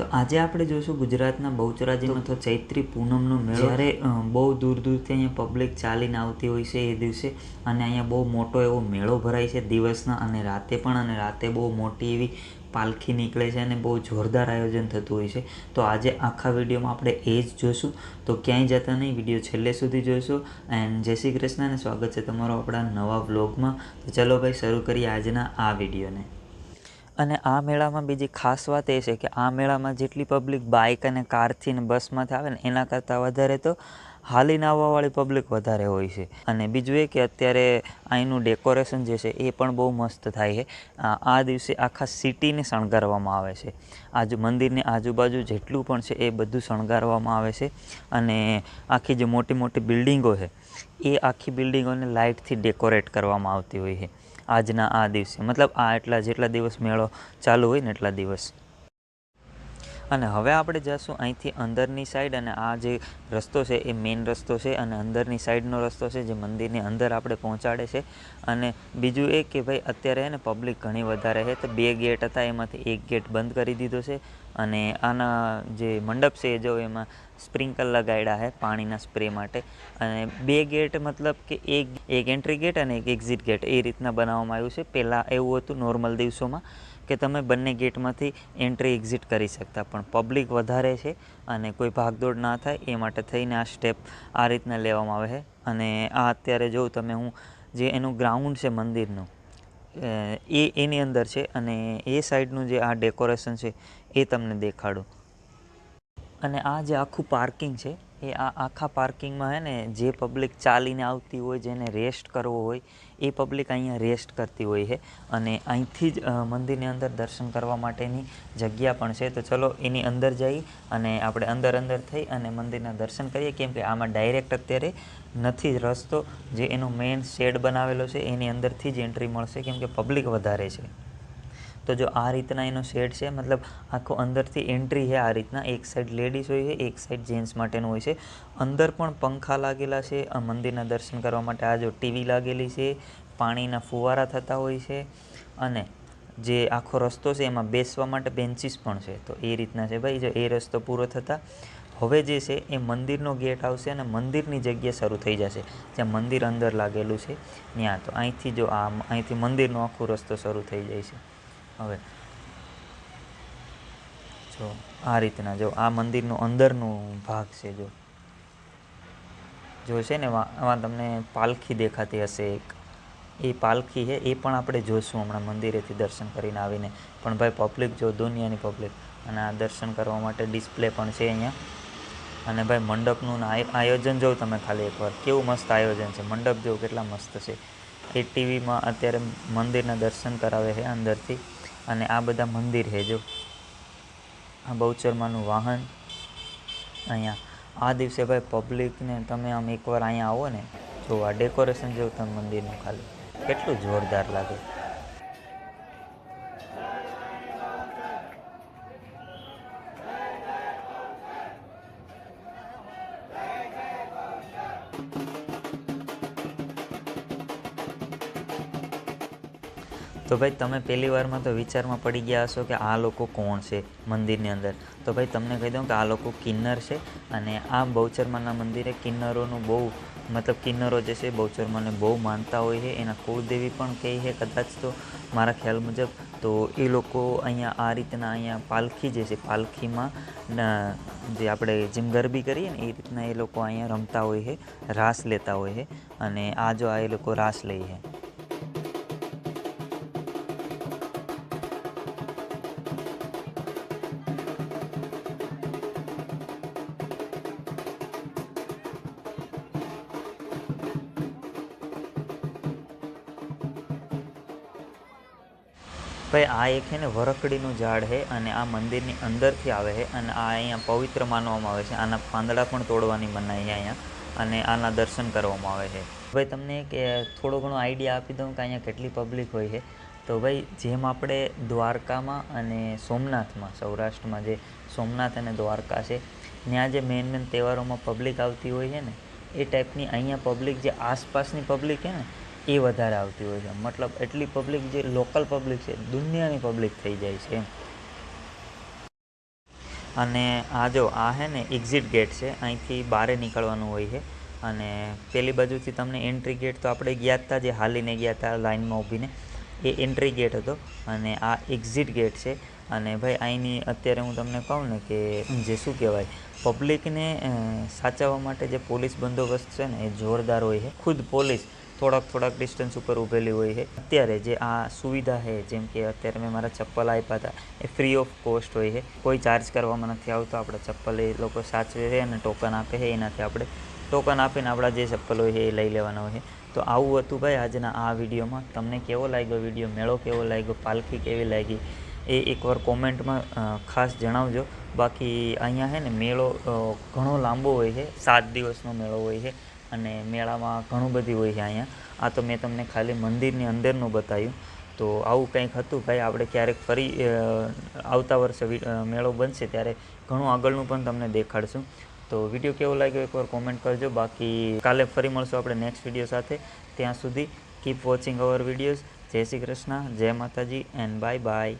તો આજે આપણે જોઈશું ગુજરાતના બહુચરાજીમાં તો ચૈત્રી પૂનમનો મેળો. જ્યારે બહુ દૂર દૂરથી અહીંયા પબ્લિક ચાલીને આવતી હોય છે એ દિવસે અને અહીંયા બહુ મોટો એવો મેળો ભરાય છે દિવસના અને રાતે પણ અને રાતે બહુ મોટી એવી પાલખી નીકળે છે અને બહુ જોરદાર આયોજન થતું હોય છે. તો આજે આખા વિડીયોમાં આપણે એ જ જોશું. તો ક્યાંય જતા નહીં, વીડિયો છેલ્લે સુધી જોઈશું એન્ડ જય શ્રી કૃષ્ણ અને સ્વાગત છે તમારો આપણા નવા વ્લોગમાં. તો ચલો ભાઈ, શરૂ કરીએ આજના આ વિડીયોને. અને આ મેળામાં બીજી ખાસ વાત એ છે કે આ મેળામાં જેટલી પબ્લિક બાઇક અને કારથી ને બસમાંથી આવે ને એના કરતાં વધારે તો હાલીને આવવાવાળી પબ્લિક વધારે હોય છે. અને બીજું એ કે અત્યારે અહીંનું ડેકોરેશન જે છે એ પણ બહુ મસ્ત થાય છે. આ દિવસે આખા સિટીને શણગારવામાં આવે છે. આજુ મંદિરની આજુબાજુ જેટલું પણ છે એ બધું શણગારવામાં આવે છે. અને આખી જે મોટી મોટી બિલ્ડિંગો છે, એ આખી બિલ્ડિંગોને લાઇટથી ડેકોરેટ કરવામાં આવતી હોય છે. આજના આ દિવસે. મતલબ આ એટલા જેટલા દિવસ મેળો ચાલુ હોય ને એટલા દિવસ. અને હવે આપણે જઈશું અહીંથી અંદરની સાઈડ અને આ જે રસ્તો છે એ મેઇન રસ્તો છે અને અંદરની સાઈડનો રસ્તો છે જે મંદિરની અંદર આપણે પહોંચાડે છે. અને બીજું એ કે ભાઈ અત્યારે ને પબ્લિક ઘણી વધારે છે. તો બે ગેટ હતા, એમાંથી એક ગેટ બંધ કરી દીધો છે. અને આના જે મંડપ છે જો એમાં સ્પ્રિંકલ લગાડ્યા છે પાણીના સ્પ્રે માટે. અને બે ગેટ મતલબ કે એક એક એન્ટ્રી ગેટ અને એક એક્ઝિટ ગેટ એ રીતના બનાવવામાં આવ્યું છે. પહેલાં એવું હતું નોર્મલ દિવસોમાં કે તમે બંને ગેટમાંથી એન્ટ્રી એક્ઝિટ કરી શકતા, પણ પબ્લિક વધારે છે અને કોઈ ભાગદોડ ના થાય એ માટે થઈને આ સ્ટેપ આ રીતના લેવામાં આવે છે અને આ અત્યારે જોઉં તમે હું જે એનું ગ્રાઉન્ડ છે મંદિરનું એ એની અંદર છે અને એ સાઈડનું જે આ ડેકોરેશન છે એ તમને દેખાડું. અને આ જે આખું પાર્કિંગ છે એ આ આખા પાર્કિંગમાં હે ને જે પબ્લિક ચાલીને આવતી હોય, જેને રેસ્ટ કરવો હોય, એ પબ્લિક અહીંયા રેસ્ટ કરતી હોય છે. અને અહીંથી જ મંદિરની અંદર દર્શન કરવા માટેની જગ્યા પણ છે. તો ચલો એની અંદર જઈ અને આપણે અંદર અંદર થઈ અને મંદિરના દર્શન કરીએ. કેમ કે આમાં ડાયરેક્ટ અત્યારે નથી રસ્તો. જે એનો મેઇન શેડ બનાવેલો છે, એની અંદરથી જ એન્ટ્રી મળશે. કેમ કે પબ્લિક વધારે છે. તો જો આ રીતના એનો શેડ છે, મતલબ આખો અંદરથી એન્ટ્રી છે આ રીતના. એક સાઈડ લેડીઝ હોય છે, એક સાઈડ જેન્ટ્સ માટેનું હોય છે. અંદર પણ પંખા લાગેલા છે, આ મંદિરના દર્શન કરવા માટે આ જો ટીવી લાગેલી છે, પાણીના ફુવારા થતા હોય છે અને જે આખો રસ્તો છે એમાં બેસવા માટે બેન્ચીસ પણ છે. તો એ રીતના છે ભાઈ, જો એ રસ્તો પૂરો થતાં હવે જે છે એ મંદિરનો ગેટ આવશે અને મંદિરની જગ્યા શરૂ થઈ જશે. જ્યાં મંદિર અંદર લાગેલું છે, ત્યાં. તો અહીંથી જો આ અહીંથી મંદિરનો આખો રસ્તો શરૂ થઈ જાય છે. હવે જો આ રીતના જો આ મંદિરનો અંદરનો ભાગ છે જો. જો છે ને આમાં તમને પાલખી દેખાતી હશે એક. એ પાલખી છે, એ પણ આપણે જોઈશું હમણાં મંદિરેથી દર્શન કરીને આવીને. પણ ભાઈ પબ્લિક જો, દુનિયાની પબ્લિક અને આ દર્શન કરવા માટે ડિસ્પ્લે પણ છે અહીંયા. અને ભાઈ મંડપનું આયોજન જોઉં તમે ખાલી એકવાર. કેવું મસ્ત આયોજન છે. મંડપ જોઉં કેટલા મસ્ત છે. એ ટીવીમાં અત્યારે મંદિરના દર્શન કરાવે છે અંદરથી. અને આ બધા મંદિર છે જો. આ બહુચરમાનું વાહન. અહીંયા, આ દિવસે ભાઈ પબ્લિકને તમે આમ એકવાર અહીંયા આવો ને જો આ ડેકોરેશન જેવું તમે મંદિરનું ખાલી. કેટલું જોરદાર લાગે. તો ભાઈ તમે પહેલી વારમાં તો વિચારમાં પડી ગયા હશો કે આ લોકો કોણ છે મંદિરની અંદર. તો ભાઈ તમને કહી દઉં કે આ લોકો કિન્નર છે અને આ બહુચરમાના મંદિરે કિન્નરોનું બહુ, મતલબ કિન્નરો જે છે બહુચરમાને બહુ માનતા હોય છે. એના કુળદેવી પણ કહે છે કદાચ તો મારા ખ્યાલ મુજબ. તો એ લોકો અહીંયા આ રીતના અહીંયા પાલખી જે છે, પાલખીમાં જે આપણે જેમ ગરબી કરીએ ને એ રીતના એ લોકો અહીંયા રમતા હોય છે, રાસ લેતા હોય છે અને આ જો આ એ લોકો રાસ લે છે. ભાઈ, આ એક છે ને વરકડીનું ઝાડ છે અને આ મંદિરની અંદરથી આવે છે અને આ અહીંયા પવિત્ર માનવામાં આવે છે. આના પાંદડા પણ તોડવાની મનાઈ છે અહીંયા અને આના દર્શન કરવામાં આવે છે. ભાઈ, તમને કે થોડો ઘણો આઈડિયા આપી દઉં કે અહીંયા કેટલી પબ્લિક હોય છે. તો ભાઈ, જેમ આપણે દ્વારકામાં અને સોમનાથમાં, સૌરાષ્ટ્રમાં જે સોમનાથ અને દ્વારકા છે, ત્યાં જે મેન મેન તહેવારોમાં પબ્લિક આવતી હોય છે ને, એ ટાઈપની અહીંયા પબ્લિક જે આસપાસની પબ્લિક છે ને એ વધારે આવતી હોય છે. મતલબ એટલી પબ્લિક જે લોકલ પબ્લિક છે, દુનિયાની પબ્લિક થઈ જાય છે અને આ જો, આ હે ને એક્ઝિટ ગેટ છે. અહીંથી બહાર નીકળવાનું હોય છે. અને પેલી બાજુથી તમને એન્ટ્રી ગેટ તો આપણે ગયા હતા જે હાલીને ગયા હતા લાઇનમાં ઊભીને. એ એન્ટ્રી ગેટ હતો અને આ એક્ઝિટ ગેટ છે. અને ભાઈ, અહીંની અત્યારે હું તમને કહું ને કે જે શું કહેવાય પબ્લિકને સાચવવા માટે જે પોલીસ બંદોબસ્ત છે ને એ જોરદાર હોય છે. ખુદ પોલીસ થોડાક થોડાક ડિસ્ટન્સ ઉપર ઊભેલી હોય છે. અત્યારે જે આ સુવિધા છે, જેમ કે અત્યારે મેં મારા ચપ્પલ આપ્યા હતા, એ ફ્રી ઓફ કોસ્ટ હોય છે. કોઈ ચાર્જ કરવામાં નથી આવતો. આપણે ચપ્પલ એ લોકો સાચવે છે અને ટોકન આપે છે. એનાથી આપણે ટોકન આપીને આપણા જે ચપ્પલ હોય છે, એ લઈ લેવાના હોય છે. તો આવું હતું ભાઈ આજના આ વિડીયોમાં. તમને કેવો લાગ્યો વીડિયો? મેળો કેવો લાગ્યો? પાલખી કેવી લાગી? એ એકવાર કોમેન્ટમાં ખાસ જણાવજો. બાકી અહીંયા છે ને મેળો ઘણો લાંબો હોય છે. સાત દિવસનો મેળો હોય છે. અને મેળામાં ઘણું બધી હોય છે અહીંયા. આ તો મેં તમને ખાલી મંદિરની અંદરનું બતાવ્યું. તો આવું કંઈક હતું ભાઈ, આપણે ક્યારેક ફરી આવતા વર્ષે મેળો બનશે ત્યારે ઘણું આગળનું પણ તમને દેખાડશું. તો વીડિયો કેવો લાગ્યો એકવાર કોમેન્ટ કરજો. બાકી કાલે ફરી મળશું આપણે નેક્સ્ટ વીડિયો સાથે. ત્યાં સુધી કીપ વોચિંગ અવર વિડીયોઝ જય શ્રી કૃષ્ણ, જય માતાજી એન્ડ બાય બાય